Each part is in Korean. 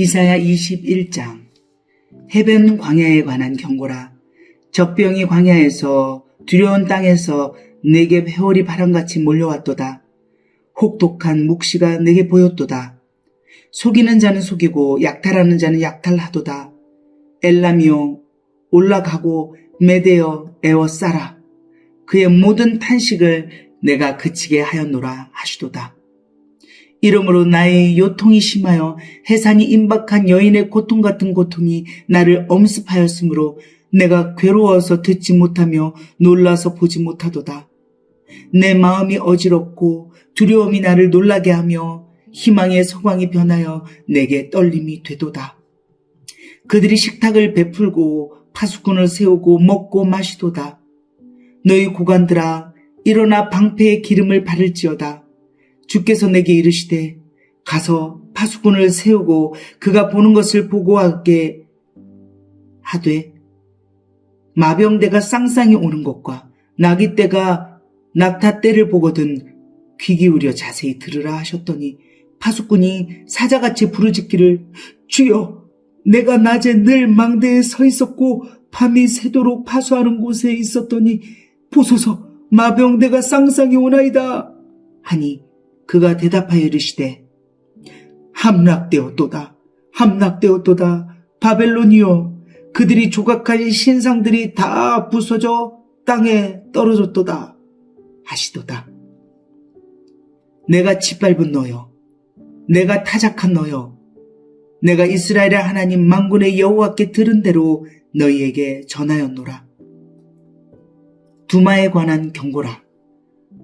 이사야 21장 해변 광야에 관한 경고라 적병이 광야에서 두려운 땅에서 내게 회오리 바람같이 몰려왔도다. 혹독한 묵시가 내게 보였도다. 속이는 자는 속이고 약탈하는 자는 약탈하도다. 엘람이요 올라가고 메대어 에워싸라. 그의 모든 탄식을 내가 그치게 하였노라 하시도다. 이러므로 나의 요통이 심하여 해산이 임박한 여인의 고통 같은 고통이 나를 엄습하였으므로 내가 괴로워서 듣지 못하며 놀라서 보지 못하도다. 내 마음이 어지럽고 두려움이 나를 놀라게 하며 희망의 소광이 변하여 내게 떨림이 되도다. 그들이 식탁을 베풀고 파수꾼을 세우고 먹고 마시도다. 너희 고관들아 일어나 방패의 기름을 바를지어다. 주께서 내게 이르시되 가서 파수꾼을 세우고 그가 보는 것을 보고하게 하되 마병대가 쌍쌍이 오는 것과 나귀 떼가 낙타 떼를 보거든 귀 기울여 자세히 들으라 하셨더니 파수꾼이 사자같이 부르짖기를 주여 내가 낮에 늘 망대에 서 있었고 밤이 새도록 파수하는 곳에 있었더니 보소서 마병대가 쌍쌍이 오나이다 하니 그가 대답하여 이르시되 함락되었도다 함락되었도다 바벨론이여 그들이 조각한 신상들이 다 부서져 땅에 떨어졌도다 하시도다. 내가 짓밟은 너여 내가 타작한 너여 내가 이스라엘의 하나님 망군의 여호와께 들은 대로 너희에게 전하였노라. 두마에 관한 경고라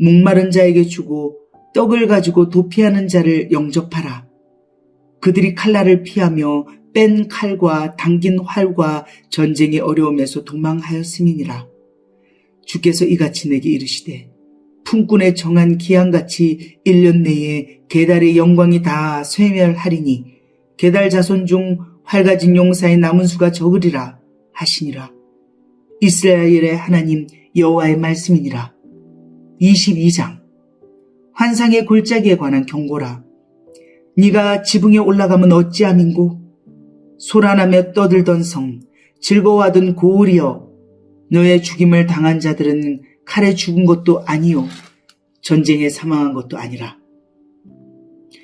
목마른 자에게 주고 떡을 가지고 도피하는 자를 영접하라. 그들이 칼날을 피하며 뺀 칼과 당긴 활과 전쟁의 어려움에서 도망하였음이니라. 주께서 이같이 내게 이르시되 품꾼의 정한 기한같이 1년 내에 계달의 영광이 다 쇠멸하리니 계달 자손 중 활가진 용사의 남은 수가 적으리라 하시니라. 이스라엘의 하나님 여호와의 말씀이니라. 22장 환상의 골짜기에 관한 경고라. 네가 지붕에 올라가면 어찌함인고 소란하며 떠들던 성 즐거워하던 고을이여 너의 죽임을 당한 자들은 칼에 죽은 것도 아니요 전쟁에 사망한 것도 아니라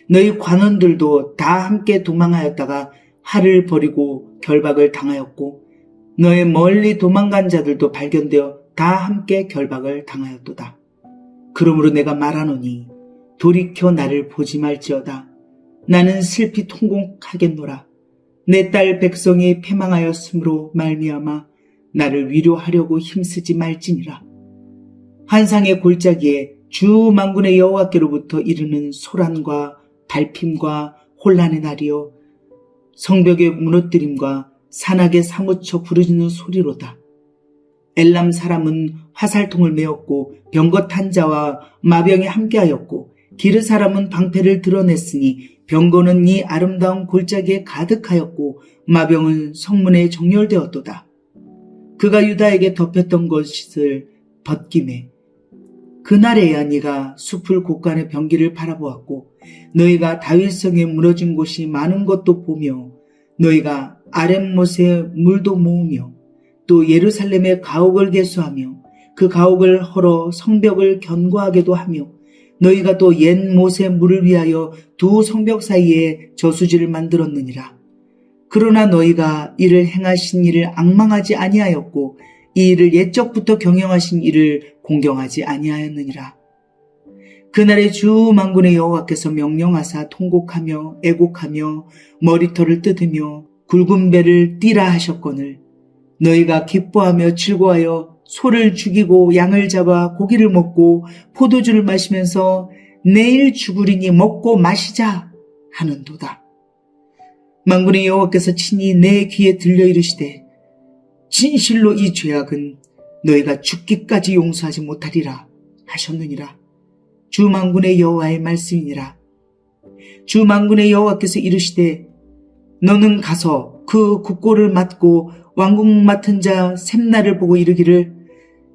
너희 관원들도 다 함께 도망하였다가 활을 버리고 결박을 당하였고 너의 멀리 도망간 자들도 발견되어 다 함께 결박을 당하였도다. 그러므로 내가 말하노니 돌이켜 나를 보지 말지어다. 나는 슬피 통곡하겠노라. 내 딸 백성이 패망하였으므로 말미암아 나를 위로하려고 힘쓰지 말지니라. 환상의 골짜기에 주 만군의 여호와께로부터 이르는 소란과 발핌과 혼란의 날이요 성벽의 무너뜨림과 산악에 사무쳐 부르짖는 소리로다. 엘람 사람은 화살통을 메었고 병거 탄자와 마병이 함께하였고 기르 사람은 방패를 드러냈으니 병거는 이 아름다운 골짜기에 가득하였고 마병은 성문에 정렬되었도다. 그가 유다에게 덮였던 것을 벗김에 그날에야 네가 숲을 곳간의 병기를 바라보았고 너희가 다윗성에 무너진 곳이 많은 것도 보며 너희가 아랫못에 물도 모으며 또 예루살렘의 가옥을 개수하며 그 가옥을 헐어 성벽을 견고하게도 하며 너희가 또옛 못의 물을 위하여 두 성벽 사이에 저수지를 만들었느니라. 그러나 너희가 이를 행하신 일을 악망하지 아니하였고 이 일을 옛적부터 경영하신 일을 공경하지 아니하였느니라. 그날의 주 만군의 여호와께서 명령하사 통곡하며 애곡하며 머리털을 뜯으며 굵은 배를 띠라 하셨거늘 너희가 기뻐하며 즐거워하여 소를 죽이고 양을 잡아 고기를 먹고 포도주를 마시면서 내일 죽으리니 먹고 마시자 하는도다. 만군의 여호와께서 친히 내 귀에 들려 이르시되 진실로 이 죄악은 너희가 죽기까지 용서하지 못하리라 하셨느니라. 주 만군의 여호와의 말씀이니라. 주 만군의 여호와께서 이르시되 너는 가서 그 국고를 맡고 왕국 맡은 자 샘나를 보고 이르기를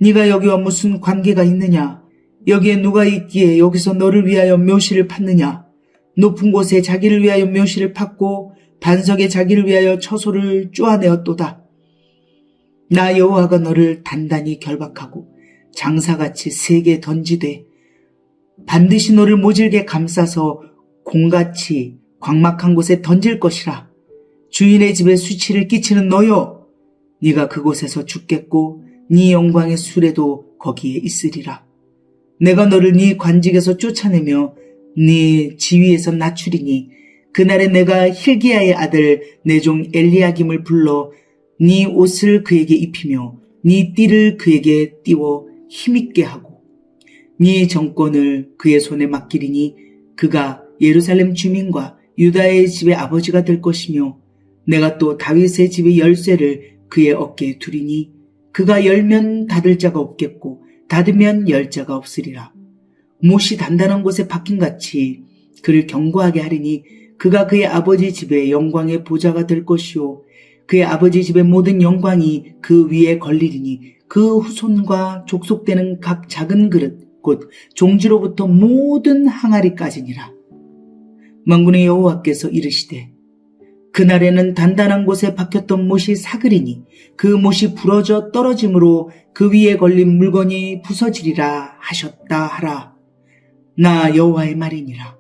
네가 여기와 무슨 관계가 있느냐 여기에 누가 있기에 여기서 너를 위하여 묘시를 팠느냐 높은 곳에 자기를 위하여 묘시를 팠고 반석에 자기를 위하여 처소를 쪼아내었도다. 나 여호와가 너를 단단히 결박하고 장사같이 세게 던지되 반드시 너를 모질게 감싸서 공같이 광막한 곳에 던질 것이라. 주인의 집에 수치를 끼치는 너여, 네가 그곳에서 죽겠고 네 영광의 수레도 거기에 있으리라. 내가 너를 네 관직에서 쫓아내며 네 지위에서 낮추리니 그날에 내가 힐기야의 아들 내 종 엘리야김을 불러 네 옷을 그에게 입히며 네 띠를 그에게 띄워 힘있게 하고 네 정권을 그의 손에 맡기리니 그가 예루살렘 주민과 유다의 집의 아버지가 될 것이며 내가 또 다윗의 집의 열쇠를 그의 어깨에 두리니 그가 열면 닫을 자가 없겠고 닫으면 열 자가 없으리라. 못이 단단한 곳에 박힌 같이 그를 경고하게 하리니 그가 그의 아버지 집의 영광의 보좌가 될 것이요 그의 아버지 집의 모든 영광이 그 위에 걸리리니 그 후손과 족속되는 각 작은 그릇 곧 종지로부터 모든 항아리까지니라. 만군의 여호와께서 이르시되 그날에는 단단한 곳에 박혔던 못이 사그리니 그 못이 부러져 떨어짐으로 그 위에 걸린 물건이 부서지리라 하셨다 하라. 나 여호와의 말이니라.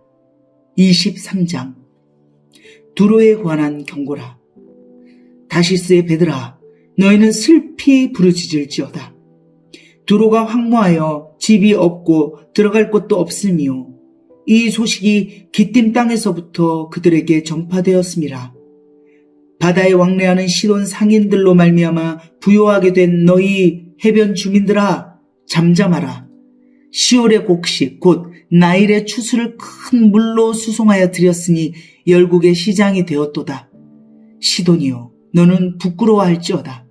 23장 두로에 관한 경고라. 다시스의 베드라 너희는 슬피 부르짖을지어다. 두로가 황무하여 집이 없고 들어갈 곳도 없으며 이 소식이 기띔 땅에서부터 그들에게 전파되었습니다. 바다에 왕래하는 시돈 상인들로 말미암아 부요하게 된 너희 해변 주민들아 잠잠하라. 시올의 곡식 곧 나일의 추수를 큰 물로 수송하여 드렸으니 열국의 시장이 되었도다. 시돈이여 너는 부끄러워할지어다.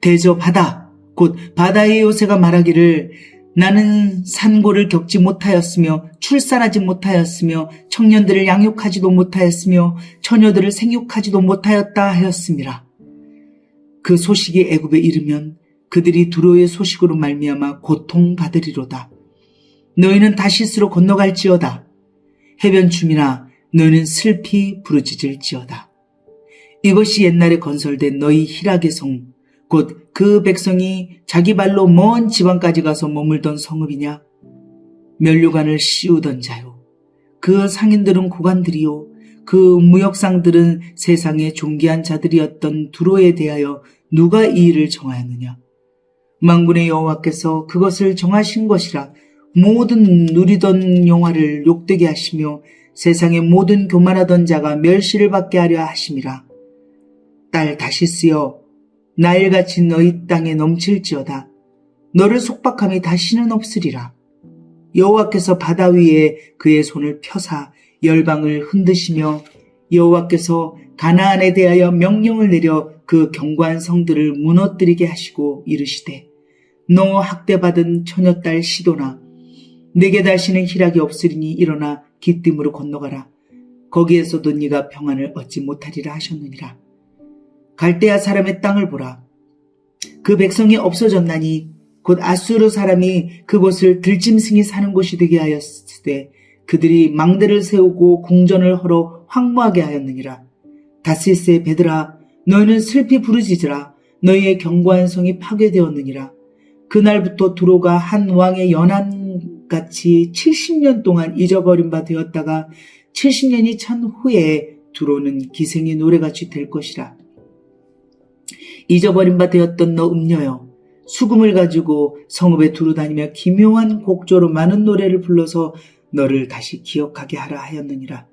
대저 바다 곧 바다의 요새가 말하기를 나는 산고를 겪지 못하였으며 출산하지 못하였으며 청년들을 양육하지도 못하였으며 처녀들을 생육하지도 못하였다 하였습니다. 그 소식이 애굽에 이르면 그들이 두로의 소식으로 말미암아 고통받으리로다. 너희는 다시스로 건너갈지어다. 해변 주민아 너희는 슬피 부르짖을지어다. 이것이 옛날에 건설된 너희 희락의 성, 곧 그 백성이 자기 발로 먼 지방까지 가서 머물던 성읍이냐? 면류관을 씌우던 자요. 그 상인들은 고관들이요. 그 무역상들은 세상의 존귀한 자들이었던 두로에 대하여 누가 이 일을 정하였느냐? 망군의 여호와께서 그것을 정하신 것이라 모든 누리던 영화를 욕되게 하시며 세상의 모든 교만하던 자가 멸시를 받게 하려 하심이라. 딸 다시스여 나일같이 너희 땅에 넘칠지어다. 너를 속박함이 다시는 없으리라. 여호와께서 바다 위에 그의 손을 펴사 열방을 흔드시며 여호와께서 가나안에 대하여 명령을 내려 그 견고한 성들을 무너뜨리게 하시고 이르시되 너 학대받은 처녀딸 시도나 내게 다시는 희락이 없으리니 일어나 기띔으로 건너가라. 거기에서도 네가 평안을 얻지 못하리라 하셨느니라. 갈대아 사람의 땅을 보라. 그 백성이 없어졌나니 곧 아수르 사람이 그곳을 들짐승이 사는 곳이 되게 하였을 때 그들이 망대를 세우고 궁전을 헐어 황무하게 하였느니라. 다시스의 베드라 너희는 슬피 부르짖으라 너희의 견고한 성이 파괴되었느니라. 그날부터 두로가 한 왕의 연한 같이 70년 동안 잊어버린 바 되었다가 70년이 찬 후에 두로는 기생의 노래같이 될 것이라. 잊어버린 바 되었던 너 음녀여 수금을 가지고 성읍에 두루 다니며 기묘한 곡조로 많은 노래를 불러서 너를 다시 기억하게 하라 하였느니라.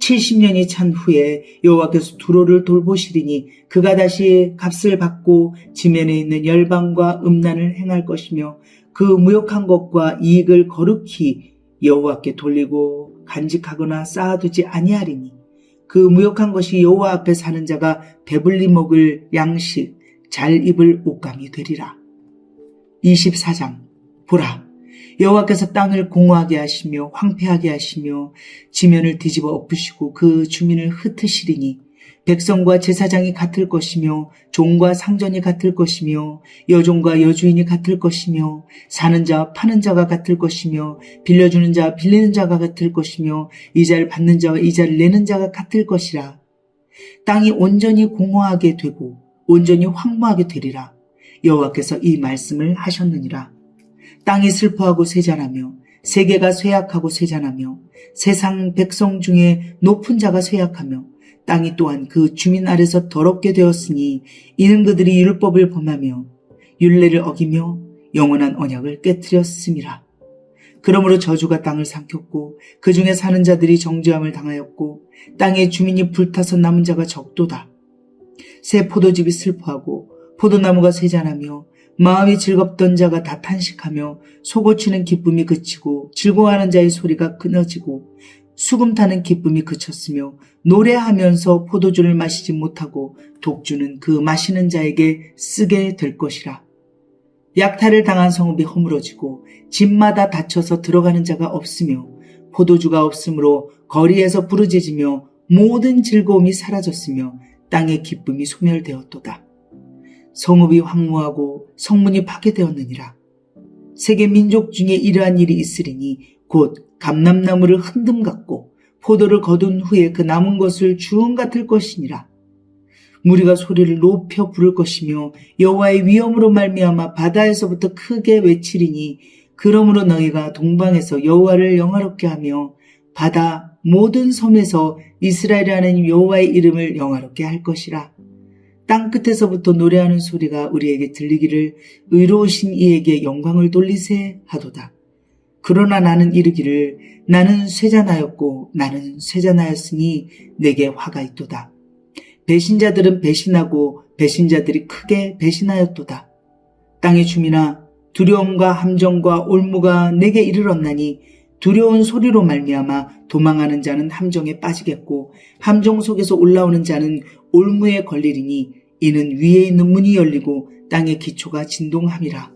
70년이 찬 후에 여호와께서 두로를 돌보시리니 그가 다시 값을 받고 지면에 있는 열방과 음란을 행할 것이며 그 무역한 것과 이익을 거룩히 여호와께 돌리고 간직하거나 쌓아두지 아니하리니 그 무역한 것이 여호와 앞에 사는 자가 배불리 먹을 양식, 잘 입을 옷감이 되리라. 24장 보라 여호와께서 땅을 공허하게 하시며 황폐하게 하시며 지면을 뒤집어 엎으시고 그 주민을 흩으시리니 백성과 제사장이 같을 것이며 종과 상전이 같을 것이며 여종과 여주인이 같을 것이며 사는 자와 파는 자가 같을 것이며 빌려주는 자와 빌리는 자가 같을 것이며 이자를 받는 자와 이자를 내는 자가 같을 것이라. 땅이 온전히 공허하게 되고 온전히 황무하게 되리라. 여호와께서 이 말씀을 하셨느니라. 땅이 슬퍼하고 쇠잔하며 세계가 쇠약하고 쇠잔하며 세상 백성 중에 높은 자가 쇠약하며 땅이 또한 그 주민 아래서 더럽게 되었으니 이는 그들이 율법을 범하며 율례를 어기며 영원한 언약을 깨뜨렸음이라. 그러므로 저주가 땅을 삼켰고 그 중에 사는 자들이 정죄함을 당하였고 땅의 주민이 불타서 남은 자가 적도다. 새 포도즙이 슬퍼하고 포도나무가 쇠잔하며 마음이 즐겁던 자가 다 탄식하며 속고치는 기쁨이 그치고 즐거워하는 자의 소리가 끊어지고 수금 타는 기쁨이 그쳤으며 노래하면서 포도주를 마시지 못하고 독주는 그 마시는 자에게 쓰게 될 것이라. 약탈을 당한 성읍이 허물어지고 집마다 닫혀서 들어가는 자가 없으며 포도주가 없으므로 거리에서 부르짖으며 모든 즐거움이 사라졌으며 땅의 기쁨이 소멸되었도다. 성읍이 황무하고 성문이 파괴되었느니라. 세계 민족 중에 이러한 일이 있으리니 곧 감람나무를 흔듦 같고 포도를 거둔 후에 그 남은 것을 주음 같을 것이니라. 무리가 소리를 높여 부를 것이며 여호와의 위엄으로 말미암아 바다에서부터 크게 외치리니 그러므로 너희가 동방에서 여호와를 영화롭게 하며 바다 모든 섬에서 이스라엘의 하나님 여호와의 이름을 영화롭게 할 것이라. 땅 끝에서부터 노래하는 소리가 우리에게 들리기를 의로우신 이에게 영광을 돌리세 하도다. 그러나 나는 이르기를 나는 쇠잔하였고 나는 쇠잔하였으니 내게 화가 있도다. 배신자들은 배신하고 배신자들이 크게 배신하였도다. 땅의 주민아 두려움과 함정과 올무가 내게 이르렀나니 두려운 소리로 말미암아 도망하는 자는 함정에 빠지겠고 함정 속에서 올라오는 자는 올무에 걸리리니 이는 위에 있는 문이 열리고 땅의 기초가 진동함이라.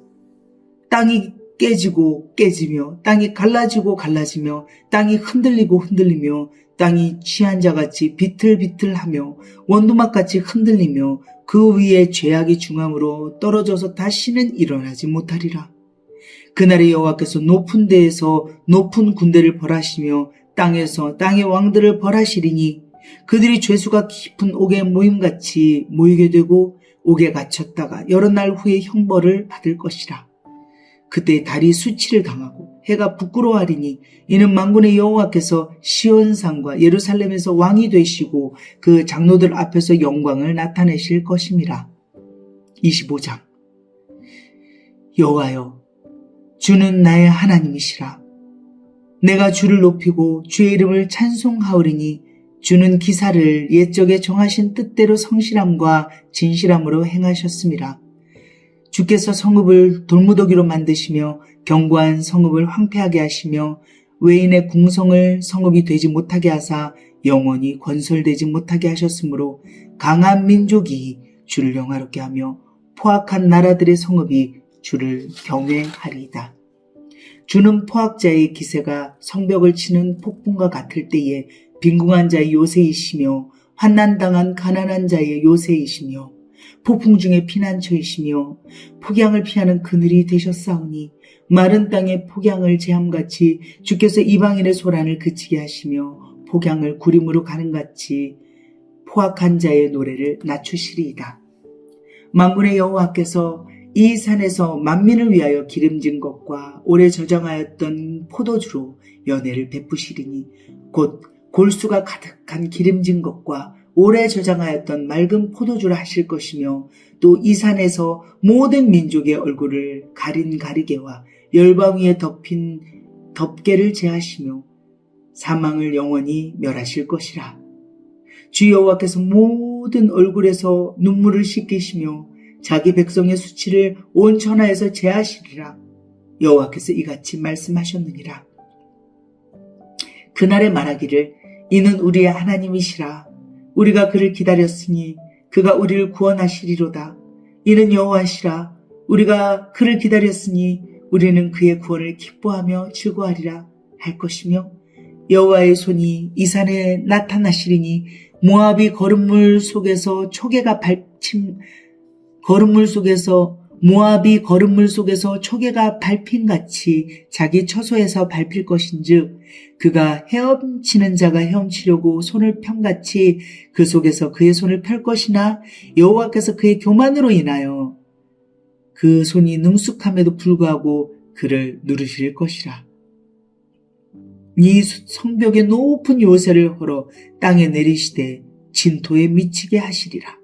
땅이 깨지고 깨지며 땅이 갈라지고 갈라지며 땅이 흔들리고 흔들리며 땅이 취한 자같이 비틀비틀하며 원두막같이 흔들리며 그 위에 죄악이 중함으로 떨어져서 다시는 일어나지 못하리라. 그날에 여호와께서 높은 데에서 높은 군대를 벌하시며 땅에서 땅의 왕들을 벌하시리니 그들이 죄수가 깊은 옥에 모임같이 모이게 되고 옥에 갇혔다가 여러 날 후에 형벌을 받을 것이라. 그때 달이 수치를 당하고 해가 부끄러워하리니 이는 만군의 여호와께서 시온산과 예루살렘에서 왕이 되시고 그 장로들 앞에서 영광을 나타내실 것임이라. 25장 여호와여 주는 나의 하나님이시라. 내가 주를 높이고 주의 이름을 찬송하오리니 주는 기사를 옛적에 정하신 뜻대로 성실함과 진실함으로 행하셨습니다. 주께서 성읍을 돌무더기로 만드시며 견고한 성읍을 황폐하게 하시며 외인의 궁성을 성읍이 되지 못하게 하사 영원히 건설되지 못하게 하셨으므로 강한 민족이 주를 영화롭게 하며 포악한 나라들의 성읍이 주를 경외하리이다. 주는 포악자의 기세가 성벽을 치는 폭풍과 같을 때에 빈궁한 자의 요새이시며 환난당한 가난한 자의 요새이시며 폭풍 중에 피난처이시며 폭양을 피하는 그늘이 되셨사오니 마른 땅에 폭양을 제함같이 주께서 이방인의 소란을 그치게 하시며 폭양을 구림으로 가는 같이 포악한 자의 노래를 낮추시리이다. 만군의 여호와께서 이 산에서 만민을 위하여 기름진 것과 오래 저장하였던 포도주로 연애를 베푸시리니 곧 골수가 가득한 기름진 것과 오래 저장하였던 맑은 포도주를 하실 것이며 또 이 산에서 모든 민족의 얼굴을 가린 가리개와 열방 위에 덮인 덮개를 제하시며 사망을 영원히 멸하실 것이라. 주 여호와께서 모든 얼굴에서 눈물을 씻기시며 자기 백성의 수치를 온 천하에서 제하시리라. 여호와께서 이같이 말씀하셨느니라. 그날에 말하기를 이는 우리의 하나님이시라. 우리가 그를 기다렸으니 그가 우리를 구원하시리로다. 이는 여호와시라. 우리가 그를 기다렸으니 우리는 그의 구원을 기뻐하며 즐거워하리라 할 것이며 여호와의 손이 이 산에 나타나시리니 모압이 거름물 속에서 초계가 밟힌 거름물 속에서 모압이 거름물 속에서 초계가 밟힌 같이 자기 처소에서 밟힐 것인즉 그가 헤엄치는 자가 헤엄치려고 손을 편같이 그 속에서 그의 손을 펼 것이나 여호와께서 그의 교만으로 인하여 그 손이 능숙함에도 불구하고 그를 누르실 것이라. 이 성벽의 높은 요새를 헐어 땅에 내리시되 진토에 미치게 하시리라.